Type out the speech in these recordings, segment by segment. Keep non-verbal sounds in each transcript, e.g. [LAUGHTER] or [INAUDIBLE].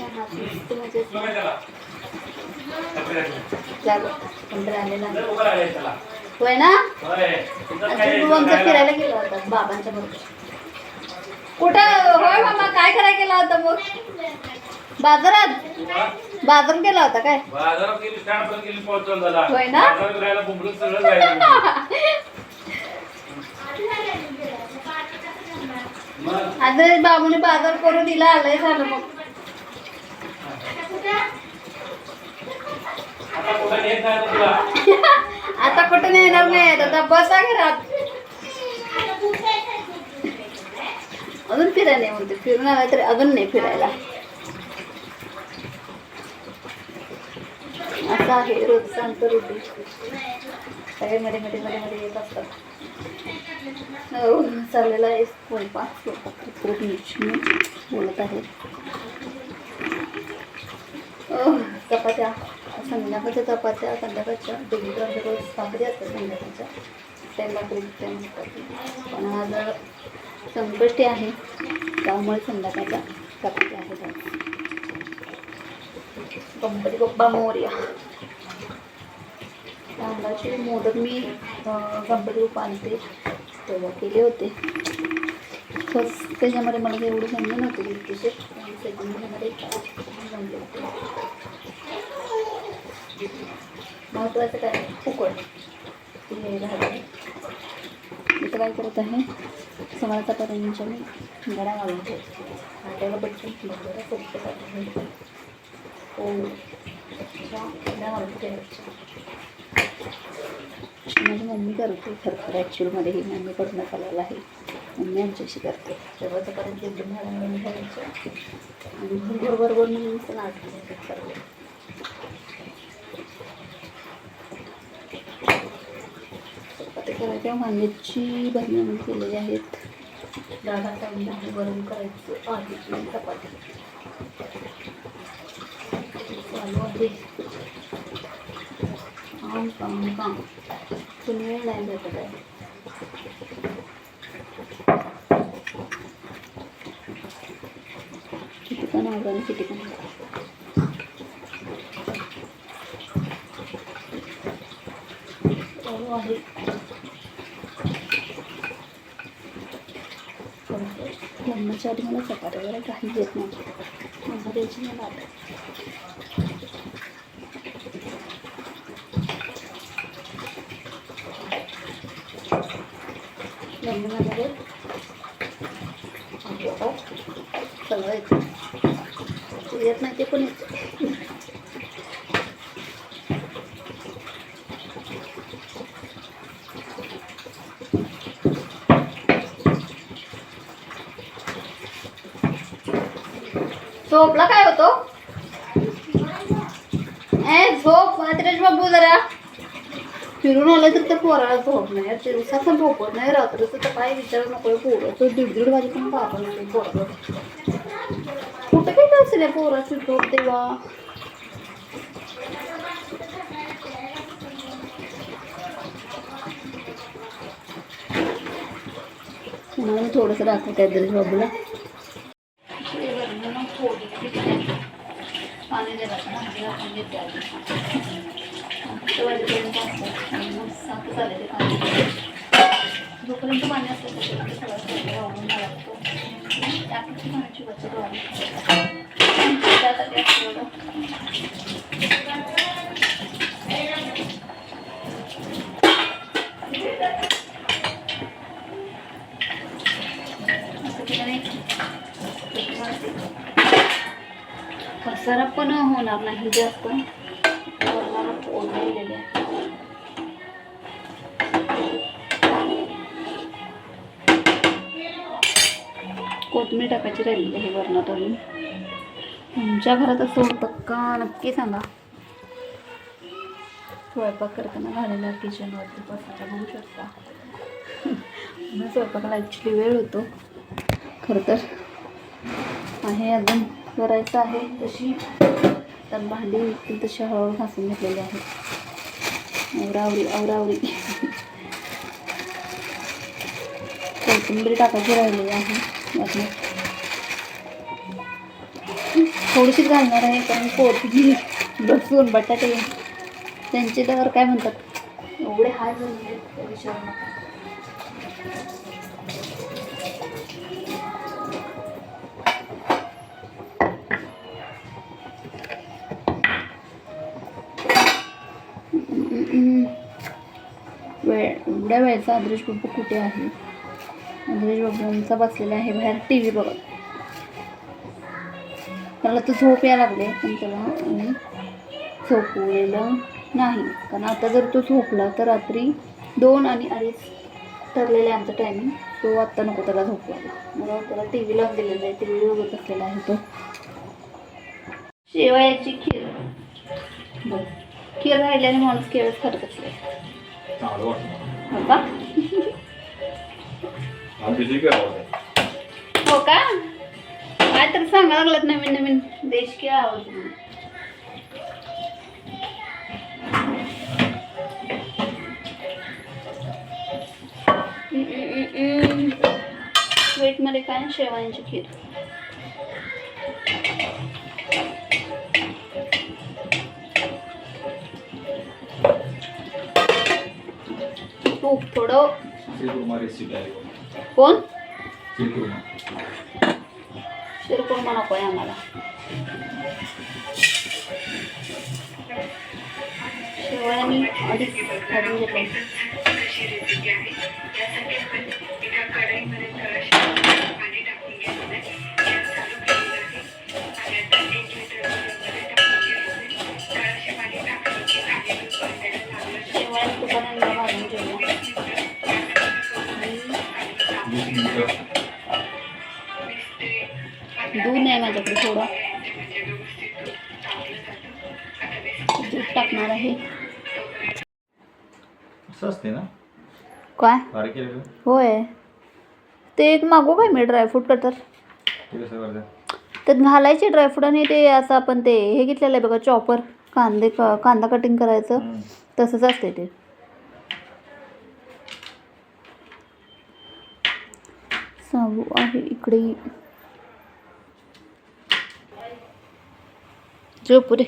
मस्त म्हणजे आलेला. होय ना? लोणचं फिरायला गेला होता बाबांच्या बरोबर. कुठं? होय मामा काय करायला गेला होता मग? बाजारात? बाजार गेला होता काय? होय ना? आता बाबूने बाजार करून दिला आलंय झालं मग. [LAUGHS] आता कुठं येणार नाही आता तुला आहे कुठं बसा घरात. अजून फिरायला म्हणते. फिरून आला तरी अजून नाही फिरायला. असं आहे रोज सांगतो रुटी सगळे मध्ये मध्ये मध्ये मध्ये येत असतात. हो, चाललेला आहे स्वयंपाक. स्वयंपाक मी बोलत आहे. अह, चपात्या. संध्याकाळच्या चपात्या संध्याकाळच्या डेलीच्या आमच्या रोज भाकरी असतात संध्याकाळच्या. टाईम भाकरी टाईम चपाती पण आज संकष्टी आहे त्यामुळे संध्याकाळच्या चपात्या आहेत. गणपती बाप्पा मोर्या. तांदळाचे मोदक मी गणपती बाप्पा आणते. तेव्हा केले होते. फर्स्ट त्याच्यामध्ये मला काही एवढं जमलं नव्हतं गिफ्टीचे जमले होते. महत्त्वाचं काय फुकट. हे राहते इथं काय करत आहे? समाजाचा मी गड्या घालून. ठेवते हाट्याला पटकन बघायला सोपं हो. गड्या घालून ठेवायच्या माझी मम्मी करते खरं तर ॲक्च्युअलमध्ये ही मम्मीकडून चालवलं आहे. मम्मी आमच्याशी करते. तेव्हापर्यंत एकदम घालून ठेवायचं आणि बरोबर बरोबर मी पण आठवते सर्व चपाती करायच्या वांग्याची भरणी केलेली आहेत. डाळ टाकून आहे गरम करायचं. आहे चपाती. चालू आहे. काम काम काम तुम्ही वेळ नाही भेटत आहे किती पण आवडा किती पण आहे. करतो लग्नाच्या आधी मला चपात्या वगैरे काही येत नाही माझा द्यायची मला आता लग्नामध्ये सगळं येतं येत नाही ते पण येतं झोपला काय होतो? ए झोप हातरेश बाबू जरा. फिरून आलं तर त्या पोराला झोप नाही यार दिवसाचं झोपत नाही. रात्रीचं तर काय विचार नको पोरं तो दीड दीड वाजेपर्यंत बाबा नाही पोरं. कुठं काय असेल या पोराची झोप तेव्हा? तुम्हाला मी थोडंसं दाखवते दिनेश बाबूला पाणी दे देते आधी. वाजेपर्यंत असतं आणि मग सात झाले ते पाणी जोपर्यंत पाणी असतं तोपर्यंत सगळं स्वयंपाक आवरून लागतो. त्यापेक्षा पाण्याची बचत व्हावी त्यासाठी असं एवढं असं केल्याने पसारा पण होणार नाही जास्त वरणाला फोडणी आहे कोथमीर टाकायची राहिलेली आहे वरणात अजून तुमच्या घरात असं होतं का नक्की सांगा स्वयंपाक करताना घालेला किचनवरती बसायला बघू शकता स्वयंपाकाला ॲक्च्युली वेळ होतो खरं तर आहे अजून करायचं आहे तशी तर भांडी विकतील तशी हळूहळू घासून घेतलेली आहे. औरावरी औरावरी कोथिंबीर टाकायची राहिलेली आहे. थोडीशीच घालणार आहे कारण कोथिंबीर लसूण बटाटे त्यांचे तर काय म्हणतात? एवढे हाय झाले विचारू नका. वेळ एवढ्या वेळचा अदृश बाबू कुठे आहे? अदृश बाबूंचा बसलेला आहे बाहेर टी व्ही बघत. त्याला तर झोप यायला लागले पण त्याला मी झोपवलेलं नाही. कारण आता जर तो झोपला तर रात्री दोन आणि अडीच ठरलेलं आहे आमचं टायमिंग तो आत्ता नको त्याला झोपवायला. मला त्याला टी व्ही लावून दिलेला आहे टी व्ही बघत असलेला आहे तो. शेवयाची खीर. खीर राहिल्याने माणूस केळच खात असले चांगलं वाटतं हो का हो का काय तर सांगा लागलात नवीन नवीन देश की हम्म. स्वीटमध्ये काय शेवायांची खीर तूप थोडं शिरकुर्मा रेसिपी आहे. कोण? शिरकुर्मा. शिरकुर्मा नको आहे आम्हाला. शेवया मी आधीच भाजून घेतलं. दूध नाही माझ्याकडे थोडं. दूध टाकणार आहे. असं असते ना? काय? बारीक? होय. ते एक मागू काय मी ड्रायफ्रूट कटर ते कसं करतात त्यात घालायचे ड्रायफ्रूट आणि ते असं आपण ते हे घेतलेलं आहे बघा चॉपर कांदे क- कांदा कटिंग करायचं. हम्म. तसंच असते ते. साबू आहे इकडे. झोपू रे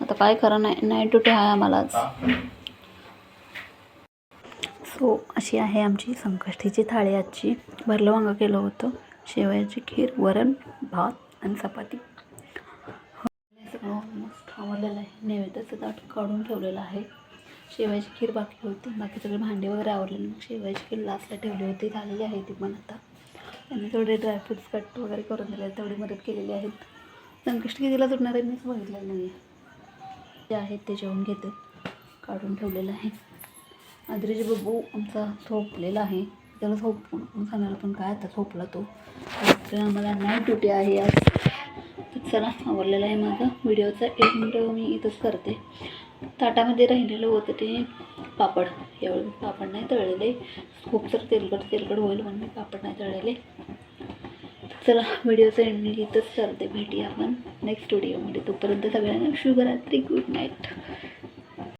आता काय करा नाही नाईट ड्युटी आहे आम्हाला आज. सो अशी आहे आमची संकष्टीची थाळी आजची. भरलं वांगं केलं होतं. शेवयाची खीर वरण भात आणि चपाती. हे सगळं ऑलमोस्ट आवडलेलं आहे. नैवेद्याचं ताट काढून ठेवलेलं आहे. शेवयाची खीर बाकी होती. बाकी सगळे भांडे वगैरे आवडलेले मग शेवयाची खीर लास्टला ठेवली होती. झालेली आहे ती पण आता. त्यांनी थोडे ड्रायफ्रुट्स कट वगैरे करून दिले आहेत, तेवढी मदत केलेली आहेत. संकष्ट कितीला तुटणार आहे? मीच बघितलेलं नाही आहे जे आहेत ते जेवण घेते. काढून ठेवलेलं आहे. आदरीचे बाबू आमचा झोपलेला आहे. त्याला झोपून सांगायला पण काय आता झोपला तो. तर आम्हाला नाईट ड्युटी आहे आज. चला आवडलेला आहे माझा. व्हिडिओचा एक मिनटं मी इथंच करते. ताटामध्ये राहिलेलं होतं ते पापड. यावेळी पापड नाही तळलेले. खूप तर तेलकट तेलकट होईल म्हणून मी पापड नाही तळलेले. चला व्हिडिओचं एंड मी इथंच करते भेटी आपण नेक्स्ट व्हिडिओमध्ये तोपर्यंत सगळ्यांना शुभरात्री गुड नाईट